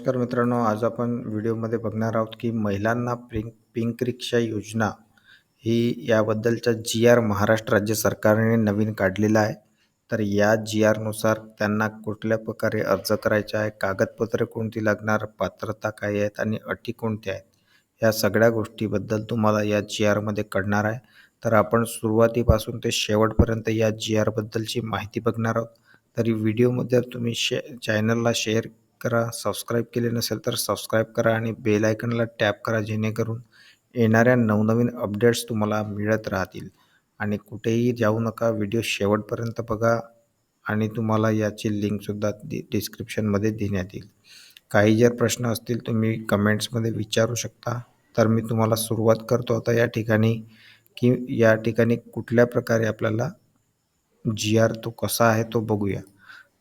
नमस्कार मित्रांनो आज आपण व्हिडिओमध्ये बघणार आहोत की महिलांना पिंक पिंक रिक्षा योजना ही याबद्दलचा जी आर महाराष्ट्र राज्य सरकारने नवीन काढलेला आहे. तर या जी आरनुसार त्यांना कुठल्या प्रकारे अर्ज करायचा आहे कागदपत्रे कोणती लागणार पात्रता काय आहेत आणि अटी कोणत्या आहेत या सगळ्या गोष्टीबद्दल तुम्हाला या जी आरमध्ये कळणार आहे. तर आपण सुरुवातीपासून ते शेवटपर्यंत या जी आरबद्दलची माहिती बघणार आहोत. तरी व्हिडिओमध्ये तुम्ही शे चॅनलला शेअर करा. सबस्क्राईब केले नसेल तर सबस्क्राईब करा आणि बेल आयकनला टॅप करा जेणेकरून येणाऱ्या नवनवीन अपडेट्स तुम्हाला मिळत राहतील. आणि कुठेही जाऊ नका व्हिडिओ शेवटपर्यंत बघा आणि तुम्हाला याची लिंकसुद्धा डि डिस्क्रिप्शनमध्ये देण्यात येईल. काही जर प्रश्न असतील तुम्ही कमेंट्समध्ये विचारू शकता. तर मी तुम्हाला सुरुवात करतो आता या ठिकाणी की या ठिकाणी कुठल्या प्रकारे आपल्याला जी आर तो कसा आहे तो बघूया.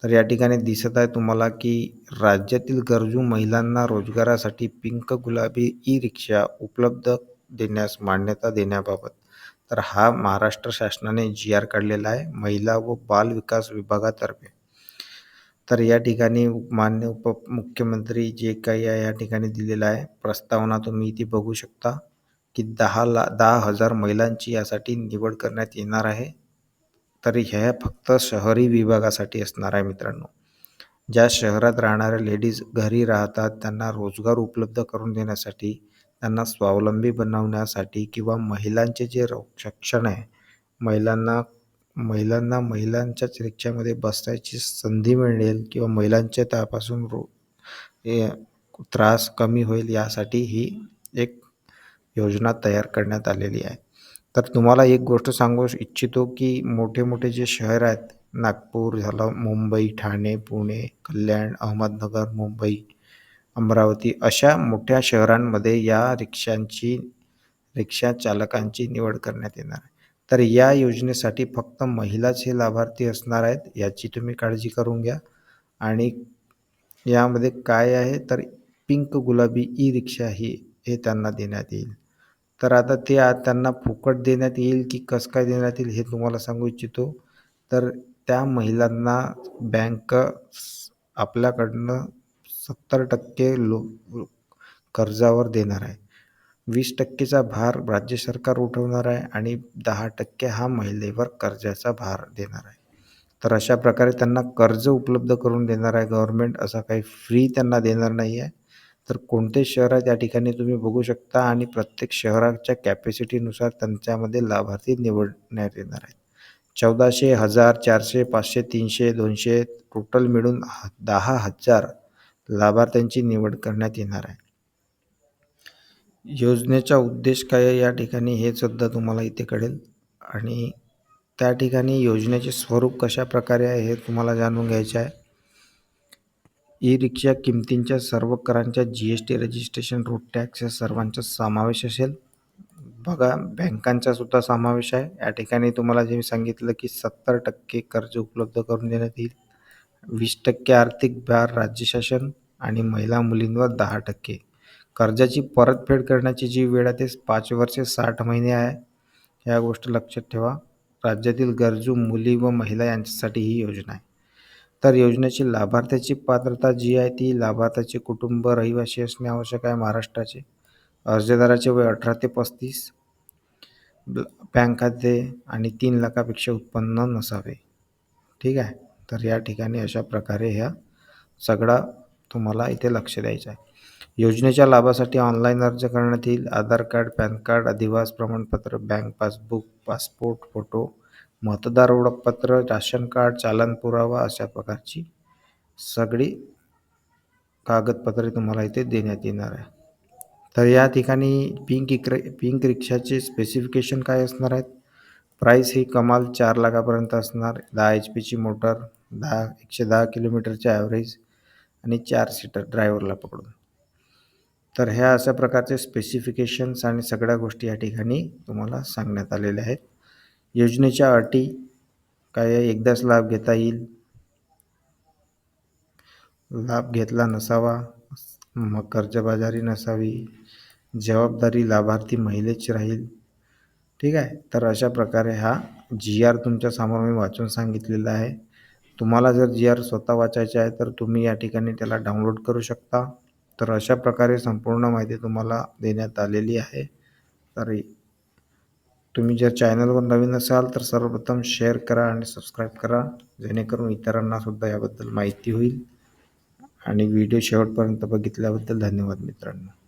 तर या ठिकाणी दिसत आहे तुम्हाला की राज्यातील गरजू महिलांना रोजगारासाठी पिंक गुलाबी ई रिक्षा उपलब्ध देण्यास मान्यता देण्याबाबत. तर हा महाराष्ट्र शासनाने जी आर काढलेला आहे महिला व बाल विकास विभागातर्फे. तर या ठिकाणी मान्य उपमुख्यमंत्री जे काही आहे या ठिकाणी दिलेलं आहे. प्रस्तावना तुम्ही इथे बघू शकता की दहा ला दहा हजार महिलांची यासाठी निवड करण्यात येणार आहे. तर ह्या फक्त शहरी विभागासाठी असणार आहे मित्रांनो. ज्या शहरात राहणाऱ्या लेडीज घरी राहतात त्यांना रोजगार उपलब्ध करून देण्यासाठी त्यांना स्वावलंबी बनवण्यासाठी किंवा महिलांचे जे शिक्षण आहे महिलांना महिलांना महिलांच्याच रिक्षामध्ये बसण्याची संधी मिळेल किंवा महिलांच्या त्यापासून रो त्रास कमी होईल यासाठी ही एक योजना तयार करण्यात आलेली आहे. तर तुम्हाला एक गोष्ट सांगू इच्छितो की मोठे मोठे जे शहर आहेत नागपूर झालं मुंबई ठाणे पुणे कल्याण अहमदनगर मुंबई अमरावती अशा मोठ्या शहरांमध्ये या रिक्षांची रिक्षा चालकांची निवड करण्यात येणार आहे. तर या योजनेसाठी फक्त महिलाच हे लाभार्थी असणार आहेत याची तुम्ही काळजी करून घ्या. आणि यामध्ये काय आहे तर पिंक गुलाबी ई रिक्षा ही हे त्यांना देण्यात येईल. तर आता ते त्यांना फुकट देण्यात येईल की कसं काय देण्यात येईल हे तुम्हाला सांगू इच्छितो. तर त्या महिलांना बँक आपल्याकडनं सत्तर टक्के लो कर्जावर देणार आहे. वीस टक्केचा भार राज्य सरकार उठवणार आहे आणि दहा टक्के हा महिलेवर कर्जाचा भार देणार आहे. तर अशा प्रकारे त्यांना कर्ज उपलब्ध करून देणार आहे. गव्हर्मेंट असा काही फ्री त्यांना देणार नाही आहे तर कोणते शहर आहे त्या ठिकाणी तुम्ही बघू शकता आणि प्रत्येक शहराच्या कॅपॅसिटीनुसार त्यांच्यामध्ये लाभार्थी निवडण्यात येणार आहेत. चौदाशे हजार चारशे पाचशे तीनशे दोनशे टोटल मिळून दहा हजार लाभार्थ्यांची निवड करण्यात येणार आहे. योजनेचा उद्देश काय आहे या ठिकाणी हे सुद्धा तुम्हाला इथे कळेल. आणि त्या ठिकाणी योजनेचे स्वरूप कशा प्रकारे आहे हे तुम्हाला जाणून घ्यायचे आहे. ई रिक्षा किमतींच्या सर्व करांच्या G S T registration road tax या सर्वांचा समावेश असेल. बघा बँकांचा सुद्धा समावेश आहे. या ठिकाणी तुम्हाला जे मी सांगितलं की सत्तर टक्के कर्ज उपलब्ध करून देण्यात येईल. वीस टक्के आर्थिक भार राज्य शासन आणि महिला मुलींवर दहा टक्के. कर्जाची परतफेड करण्याची जी वेळ आहे ते पाच वर्षे साठ महिने आहे. ह्या गोष्ट लक्षात ठेवा. राज्यातील गरजू मुली व महिला यांच्यासाठी ही योजना आहे. तर योजनेची लाभार्थ्याची पात्रता जी आहे ती लाभार्थ्याचे कुटुंब रहिवासी असणे आवश्यक आहे महाराष्ट्राचे. अर्जदाराचे वय अठरा ते पस्तीस. बँक खाते आणि तीन लाखापेक्षा उत्पन्न नसावे. ठीक आहे? तर या ठिकाणी अशा प्रकारे ह्या सगळा तुम्हाला इथे लक्ष द्यायचं आहे. योजनेच्या लाभासाठी ऑनलाईन अर्ज करण्यात येईल. आधार कार्ड पॅन कार्ड अधिवास प्रमाणपत्र बँक पासबुक पासपोर्ट फोटो मतदार ओळखपत्र राशन कार्ड चालन पुरावा अशा प्रकारची सगळी कागदपत्रे तुम्हाला इथे देण्यात येणार आहे. तर या ठिकाणी पिंक इक्र पिंक रिक्षाचे स्पेसिफिकेशन काय असणार आहेत? प्राईस ही कमाल चार लाखापर्यंत असणार. दहा एच पीची मोटर दहा एकशे दहा किलोमीटरचे ॲव्हरेज आणि चार सीटर ड्रायव्हरला पकडून. तर ह्या अशा प्रकारचे स्पेसिफिकेशन्स आणि सगळ्या गोष्टी या ठिकाणी तुम्हाला सांगण्यात आलेल्या आहेत. योजनेच्या अटी काय एकदाच लाभ घेता येईल. लाभ घेतला नसावा मग कर्जबाजारी नसावी. जबाबदारी लाभार्थी महिलेची राहील. ठीक आहे? तर अशा प्रकारे हा जी आर तुमच्यासमोर मी वाचून सांगितलेला आहे. तुम्हाला जर जी आर स्वतः वाचायचे आहे तर तुम्ही या ठिकाणी त्याला डाउनलोड करू शकता. तर अशा प्रकारे संपूर्ण माहिती तुम्हाला देण्यात आलेली आहे. तर तुम्ही जर चॅनलवर नवीन असाल तर सर्वप्रथम शेअर करा आणि सबस्क्राईब करा. जेणेकरून इतरांनासुद्धा याबद्दल माहिती होईल. आणि व्हिडिओ शेवटपर्यंत बघितल्याबद्दल धन्यवाद मित्रांनो.